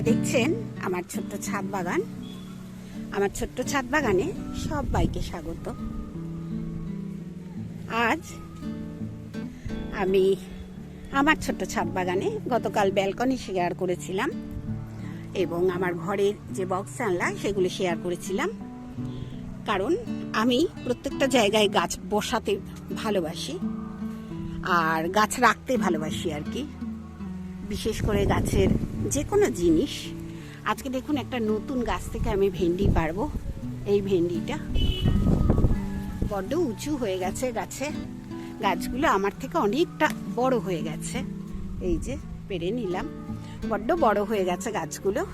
আপনারা দেখছেন আমার ছোট্ট ছাদ বাগান। আমার ছোট্ট ছাদ বাগানে সব বাইকে স্বাগত। আজ আমি আমার ছোট্ট ছাদ বাগানে গতকাল ব্যালকনি শেয়ার করেছিলাম এবং আমার ঘরের যে বক্স আনলা সেগুলো শেয়ার করেছিলাম। কারণ আমি প্রত্যেকটা জায়গায় গাছ বসাতে ভালোবাসি আর গাছ রাখতে ভালোবাসি আর কি। বিশেষ করে গাছের যে কোনো জিনিস। আজকে দেখুন একটা নতুন গাছ থেকে আমি ভেন্ডি পারব। এই ভেন্ডিটা বড্ড উঁচু হয়ে গেছে গাছে। গাছগুলো আমার থেকে অনেকটা বড় হয়ে গেছে। এই যে পেরে নিলাম। বড্ড বড় হয়ে গেছে গাছগুলো।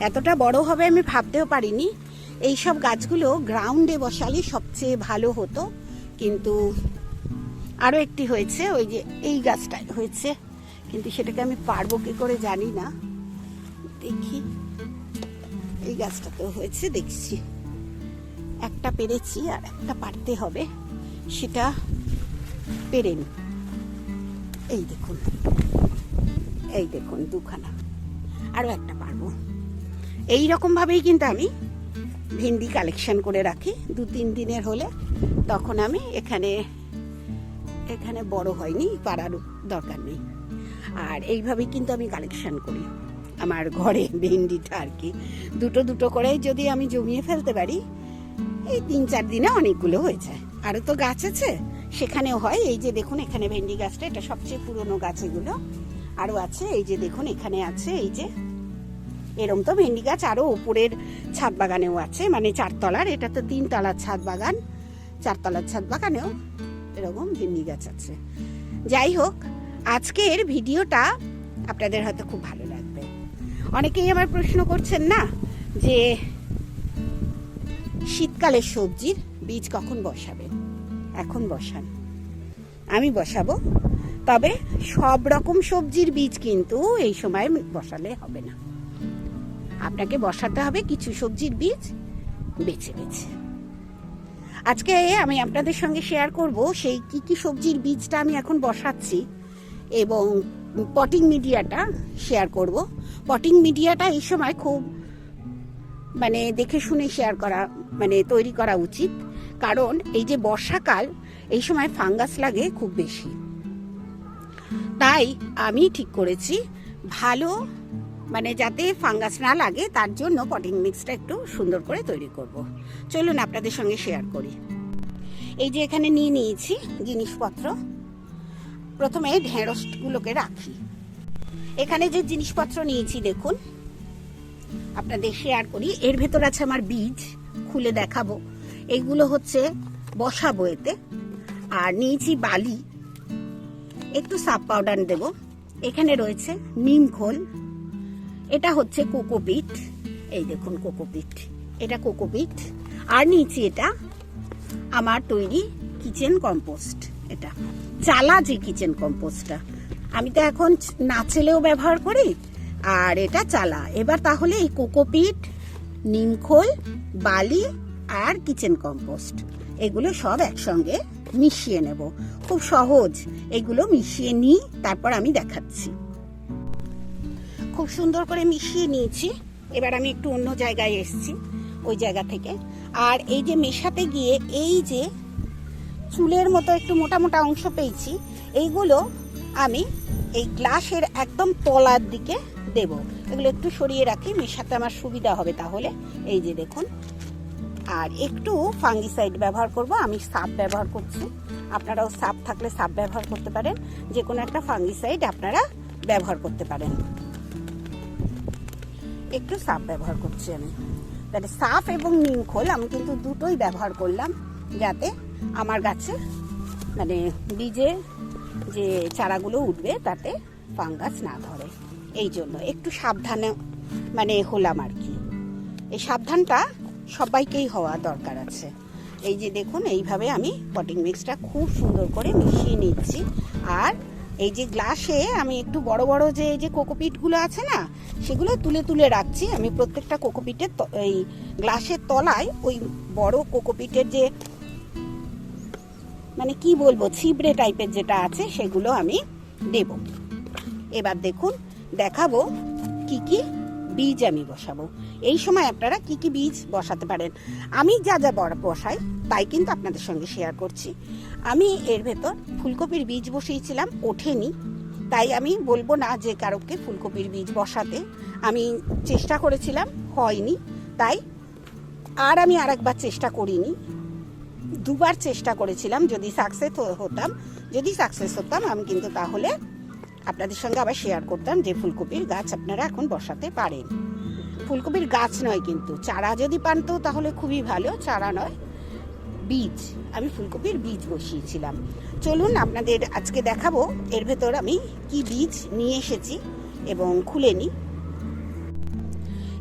এতটা বড় হবে আমি ভাবতেও পারিনি। এই সব গাছগুলো গ্রাউন্ডে বসালে সবচেয়ে ভালো হতো। কিন্তু আরও একটি হয়েছে, ওই যে এই গাছটাই হয়েছে। কিন্তু সেটাকে আমি পারব কি করে জানি না। দেখি। এই গাছটাতেও হয়েছে, দেখছি। একটা পেরেছি আর একটা পারতে হবে, সেটা পেরেনি এই দেখুন এই দেখুন দুখানা। আরও একটা পারব। এই রকমভাবেই কিন্তু আমি ভেন্ডি কালেকশন করে রাখি। দু তিন দিনের হলে তখন আমি এখানে এখানে বড় হয়নি, পাড়ার দরকার নেই। আর এইভাবেই কিন্তু আমি কালেকশন করি। আমার ঘরে ভেন্ডিটা আর কি। দুটো দুটো করে যদি আমি জমিয়ে ফেলতে পারি, এই তিন চার দিনে অনেকগুলো হয়ে যায়। আরও তো গাছ আছে, সেখানেও হয়। এই যে দেখুন, এখানে ভেন্ডি গাছটা, এটা সবচেয়ে পুরনো গাছ এগুলো। আরও আছে, এই যে দেখুন, এখানে আছে, এই যে এরম তো ভেন্ডি গাছ। আরও উপরের ছাদ বাগানেও আছে মানে চারতলার এটা তো তিনতলার ছাদ বাগান, চারতলার ছাদ বাগানেও এরকম ভেন্ডি গাছ আছে। যাই হোক আজকের ভিডিওটা আপনাদের হয়তো খুব ভালো লাগবে। অনেকেই আমার প্রশ্ন করছেন না যে শীতকালের সবজির বীজ কখন বসাবেন? এখন বসান। আমি বসাবো। তবে সব রকম সবজির বীজ কিন্তু এই সময় বসালে হবে না। আপনাকে বসাতে হবে কিছু সবজির বীজ বেছে বেছে। আজকে আমি আপনাদের সঙ্গে শেয়ার করব সেই কি কি সবজির বীজটা আমি এখন বসাচ্ছি। এবং পটিং মিডিয়াটা শেয়ার করব। পটিং মিডিয়াটা এই সময় খুব মানে দেখে শুনে শেয়ার করা মানে তৈরি করা উচিত। কারণ এই যে বর্ষাকাল, এই সময় ফাঙ্গাস লাগে খুব বেশি। তাই আমি ঠিক করেছি, ভালো মানে যাতে ফাঙ্গাস না লাগে, তার জন্য পটিং মিক্সটা একটু সুন্দর করে তৈরি করব। চলুন আপনাদের সঙ্গে শেয়ার করি। এই যে এখানে নিয়ে নিয়েছি জিনিসপত্র। প্রথমে ঢেঁড়সগুলোকে রাখি। এখানে যে জিনিসপত্র নিয়েছি, দেখুন। আপনাদের শেয়ার করি। এর ভেতর আছে আমার বীজ, খুলে দেখাবো। এইগুলো হচ্ছে বসাবো এতে আর নিয়েছি বালি। একটু সাব পাউডার দেব। এখানে রয়েছে নিম খোল। এটা হচ্ছে কোকোপিট। এই দেখুন কোকোপিট। এটা কোকোপিট। আর নিয়েছি এটা আমার তৈরি কিচেন কম্পোস্ট। এটা। চালা যে কিচেন কম্পোস্টটা আমি তো এখন নাচেলেও ব্যবহার করি, আর এটা চালা। এবার তাহলে এই কোকোপিট নিমখোল বালি আর কিচেন কম্পোস্ট এগুলো সব একসঙ্গে মিশিয়ে নেব। খুব সহজ, এগুলো মিশিয়ে নিই, তারপর আমি দেখাচ্ছি। খুব সুন্দর করে মিশিয়ে নিয়েছি। এবার আমি একটু অন্য জায়গায় এসেছি, ওই জায়গা থেকে। আর এই যে মেশাতে গিয়ে এই যে চুলের মতো একটু মোটা মোটা অংশ পেয়েছি। এইগুলো আমি এই গ্লাসের একদম তলার দিকে দেব। এগুলো একটু সরিয়ে রাখি, মেশাতে আমার সুবিধা হবে তাহলে। এই যে দেখুন। আর একটু ফাঙ্গিসাইড ব্যবহার করব, আমি সাপ ব্যবহার করছি। আপনারাও সাপ থাকলে সাপ ব্যবহার করতে পারেন। যে কোনো একটা ফাঙ্গিসাইড আপনারা ব্যবহার করতে পারেন। একটু সাপ ব্যবহার করছি আমি। তাহলে সাফ এবং নিমখোল আমি কিন্তু দুটোই ব্যবহার করলাম, যাতে আমার গাছে মানে বীজে যে চারাগুলো উঠবে তাতে ফাঙ্গাস না ধরে। এই জন্য একটু সাবধানে মানে হলাম আর কি। এই সাবধানটা সবাইকেই হওয়া দরকার আছে। এই যে দেখুন, এইভাবে আমি পটিং মিক্সটা খুব সুন্দর করে মিশিয়ে নিচ্ছি। আর এই যে গ্লাসে আমি একটু বড় বড় যে, এই যে কোকোপিটগুলো আছে না, সেগুলো তুলে তুলে রাখছি। আমি প্রত্যেকটা কোকোপিটের এই গ্লাসের তলায় ওই বড় কোকোপিটের যে মানে কি বলব, ছিবড়ে টাইপের যেটা আছে সেগুলো আমি দেব। এবার দেখুন, দেখাবো কি কি বীজ আমি বসাবো। এই সময় আপনারা কি কি বীজ বসাতে পারেন। আমি যা যা বড় বসাই, তাই কিন্তু আপনাদের সঙ্গে শেয়ার করছি। আমি এর ভেতর ফুলকপির বীজ বসিয়েছিলাম, ওঠেনি। তাই আমি বলব না যে কারোকে ফুলকপির বীজ বসাতে। আমি চেষ্টা করেছিলাম, হয়নি। তাই আর আমি আরেকবার চেষ্টা করিনি। দুবার চেষ্টা করেছিলাম যদি সাকসেস হতাম, যদি সাকসেস হতাম, আমি কিন্তু তাহলে আপনাদের সঙ্গে আবার শেয়ার করতাম যে ফুলকপির গাছ আপনারা এখন বসাতে পারেন। ফুলকপির গাছ নয় কিন্তু, চারা যদি পান তো তাহলে খুবই ভালো, চারা নয়, বীজ, আমি ফুলকপির বীজ বসিয়েছিলাম। চলুন আপনাদের আজকে দেখাবো, এর ভেতর আমি কি বীজ নিয়ে এসেছি এবং খুলে নিই।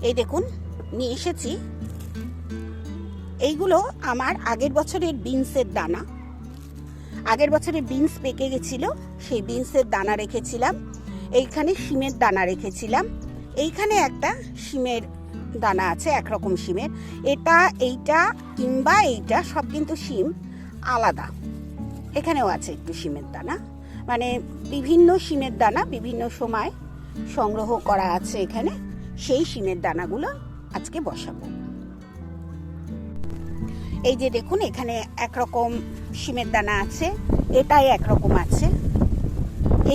এই দেখুন, নিয়ে এসেছি এইগুলো আমার আগের বছরের বিনসের দানা। আগের বছরে বিনস পেকে গেছিল, সেই বিনসের দানা রেখেছিলাম। এইখানে শিমের দানা রেখেছিলাম। এইখানে একটা শিমের দানা আছে, একরকম শিমের। এটা, এইটা কিংবা এইটা সব কিন্তু শিম আলাদা। এখানেও আছে একটু শিমের দানা। মানে বিভিন্ন শিমের দানা বিভিন্ন সময় সংগ্রহ করা আছে এখানে। সেই শিমের দানাগুলো আজকে বসাবো। এই যে দেখুন, এখানে একরকম শিমের দানা আছে, এটাই একরকম আছে।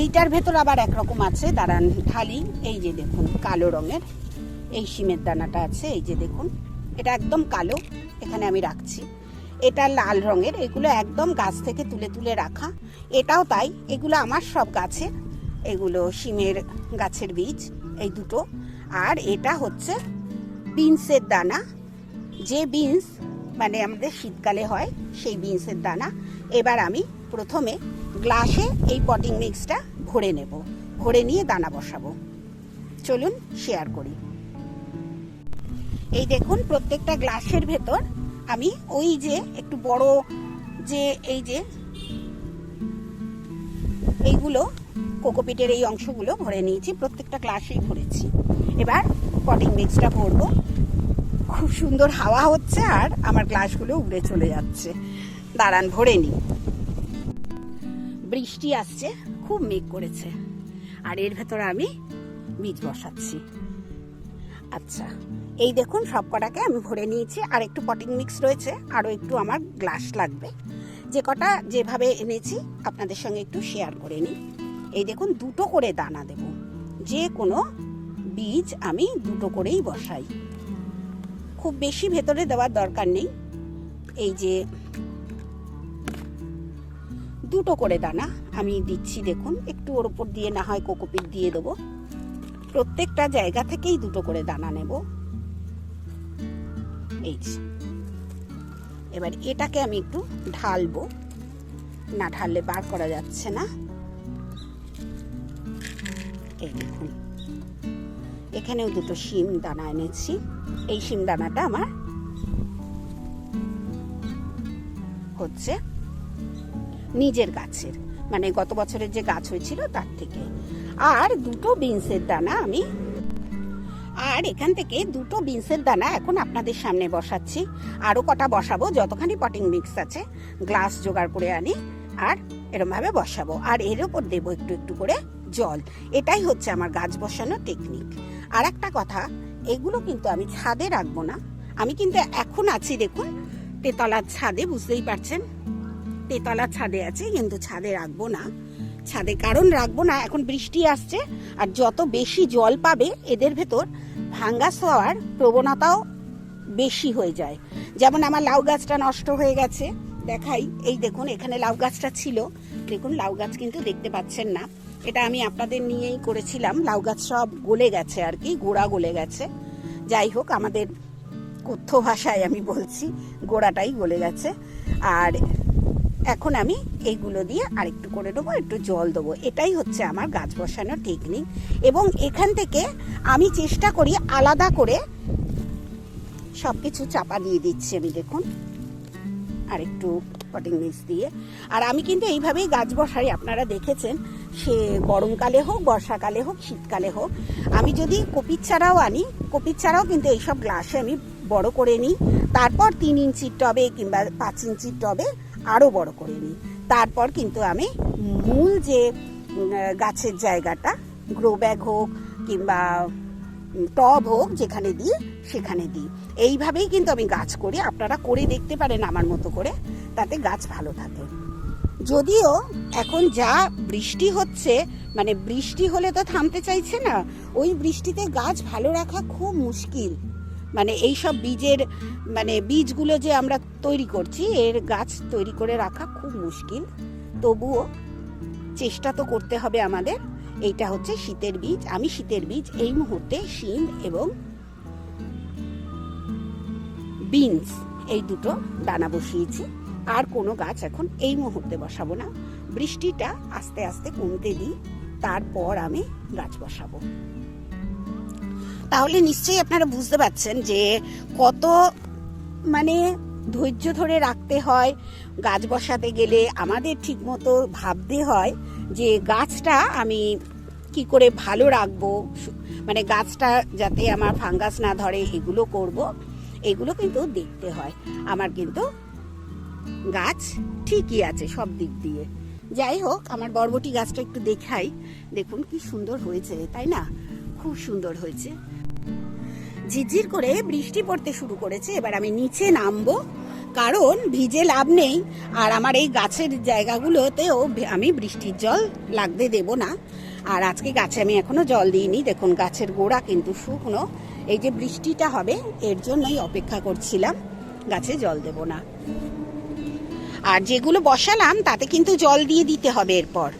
এইটার ভেতর আবার একরকম আছে, দাঁড়ান ঢালি, এই যে দেখুন, কালো রঙের এই শিমের দানাটা আছে, এই যে দেখুন, এটা একদম কালো, এখানে আমি রাখছি। এটা লাল রঙের, এগুলো একদম গাছ থেকে তুলে তুলে রাখা। এটাও তাই, এগুলো আমার সব গাছে, এগুলো শিমের গাছের বীজ, এই দুটো। আর এটা হচ্ছে বিনসের দানা, যে বিনস মানে আমাদের শীতকালে হয় সেই বিনসের দানা। এবার আমি প্রথমে গ্লাসে এই পটিং মিক্সটা ভরে নেব। ভরে নিয়ে দানা বসাবো। চলুন শেয়ার করি। এই দেখুন, প্রত্যেকটা গ্লাসের ভেতর আমি ওই যে একটু বড় যে এই যে এইগুলো, কোকোপিটের এই অংশগুলো ভরে নিয়েছি, প্রত্যেকটা গ্লাসেই ভরেছি। এবার পটিং মিক্সটা ভরবো। খুব সুন্দর হাওয়া হচ্ছে আর আমার গ্লাসগুলো উড়ে চলে যাচ্ছে। দাঁড়ান, ভরে নি বৃষ্টি আসছে, খুব মেঘ করেছে। আর এর ভেতরে আমি বীজ বসাচ্ছি। আচ্ছা এই দেখুন সব কটাকে আমি ভরে নিয়েছি। আর একটু পটিং মিক্স রয়েছে, আরও একটু আমার গ্লাস লাগবে। যে কটা যেভাবে এনেছি, আপনাদের সঙ্গে একটু শেয়ার করে নিই। এই দেখুন, দুটো করে দানা দেব। যে কোনো বীজ আমি দুটো করেই বসাই। খুব বেশি ভেতরে দেওয়ার দরকার নেই। এই যে দুটো করে দানা আমি দিচ্ছি, দেখুন। একটু ওর উপর দিয়ে না হয় কোকোপিট দিয়ে দেবো। প্রত্যেকটা জায়গা থেকেই দুটো করে দানা নেব। এই এবার এটাকে আমি একটু ঢালবো। না ঢাললে বার করা যাচ্ছে না। এই দেখুন। এখানেও দুটো শিম দানা এনেছি। এই শিম দানাটা আমার হচ্ছে নিজের গাছের। মানে গত বছরের যে গাছ হয়েছিল তার থেকে। আর দুটো বিনসের দানা আমি আর এখান থেকে দুটো বিনসের দানা এখন আপনাদের সামনে বসাচ্ছি। আরও কটা বসাবো, যতখানি পটিং মিক্স আছে গ্লাস জোগাড় করে আনি আর এরমভাবে বসাবো। আর এর ওপর দেবো একটু একটু করে জল। এটাই হচ্ছে আমার গাছ বসানোর টেকনিক আর একটা কথা এগুলো কিন্তু আমি ছাদে রাখব না। আমি কিন্তু এখন আছি, দেখুন, তেতলার ছাদে, বুঝতেই পারছেন? তেতলার ছাদে আছে, কিন্তু ছাদে রাখব না। ছাদে কারণ রাখব না, এখন বৃষ্টি আসছে, আর যত বেশি জল পাবে, এদের ভেতর ভাঙ্গাস হওয়ার প্রবণতাও বেশি হয়ে যায়। যেমন আমার লাউ গাছটা নষ্ট হয়ে গেছে, দেখাই। এই দেখুন, এখানে লাউ গাছটা ছিল। দেখুন, লাউ গাছ কিন্তু দেখতে পাচ্ছেন না। এটা আমি আপনাদের নিয়েই করেছিলাম। লাউ গাছ সব গলে গেছে আর কি, গোড়া গলে গেছে। যাই হোক, আমাদের কথ্য ভাষায় আমি বলছি, গোড়াটাই গলে গেছে। আর এখন আমি এইগুলো দিয়ে আরেকটু করে দেবো, একটু জল দেবো। এটাই হচ্ছে আমার গাছ বসানোর টেকনিক এবং এখান থেকে আমি চেষ্টা করি আলাদা করে সব কিছু চাপা দিয়ে দিচ্ছি আমি, দেখুন। আর একটু পটিং মিক্স দিয়ে। আর আমি কিন্তু এইভাবেই গাছ বসাই, আপনারা দেখেছেন। সে গরমকালে হোক, বর্ষাকালে হোক, শীতকালে হোক। আমি যদি কপির চারাও আনি, কপির চারাও কিন্তু এইসব গ্লাসে আমি বড় করে নিই। তারপর তিন ইঞ্চির টবে কিংবা পাঁচ ইঞ্চির টবে আরও বড় করে নিই। তারপর কিন্তু আমি মূল যে গাছের জায়গাটা গ্রো ব্যাগ হোক কিংবা টব হোক যেখানে দিই, সেখানে দিই। এইভাবেই কিন্তু আমি গাছ করি। আপনারা করে দেখতে পারেন আমার মতো করে। তাতে গাছ ভালো থাকে। যদিও এখন যা বৃষ্টি হচ্ছে মানে বৃষ্টি হলে তো থামতে চাইছে না, ওই বৃষ্টিতে গাছ ভালো রাখা খুব মুশকিল। মানে এই সব বীজের মানে বীজগুলো যে আমরা তৈরি করছি, এর গাছ তৈরি করে রাখা খুব মুশকিল। তবুও চেষ্টা তো করতে হবে আমাদের। এইটা হচ্ছে শীতের বীজ। আমি শীতের বীজ এই মুহূর্তে শিম এবং বিনস এই দুটো দানা বসিয়েছি। আর কোনো গাছ এখন এই মুহূর্তে বসাবো না। বৃষ্টিটা আস্তে আস্তে কমতে দিই, তারপর আমি গাছ বসাবো। তাহলে নিশ্চয়ই আপনারা বুঝতে পারছেন যে কত মানে ধৈর্য ধরে রাখতে হয়, গাছ বসাতে গেলে আমাদের ঠিকমতো ভাবতে হয় যে গাছটা আমি কি করে ভালো রাখব মানে গাছটা যাতে আমার ফাঙ্গাস না ধরে, এগুলো করব, এগুলো কিন্তু দেখতে হয়। আমার কিন্তু গাছ ঠিকই আছে সব দিক দিয়ে। যাই হোক, আমার বরবটি গাছটা একটু দেখাই। দেখুন কি সুন্দর হয়েছে, তাই না? খুব সুন্দর হয়েছে। ঝিরঝির করে বৃষ্টি পড়তে শুরু করেছে। এবার আমি নিচে নামবো, কারণ ভিজে লাভ নেই। আর আমার এই গাছের জায়গাগুলোতেও আমি বৃষ্টির জল লাগতে দেব না। আর আজকে গাছে আমি এখনও জল দিইনি। দেখুন, গাছের গোড়া কিন্তু শুকনো। এই যে বৃষ্টিটা হবে, এর জন্যই অপেক্ষা করছিলাম। গাছে জল দেব না। আর যেগুলো বসালাম তাতে কিন্তু জল দিয়ে দিতে হবে এরপর।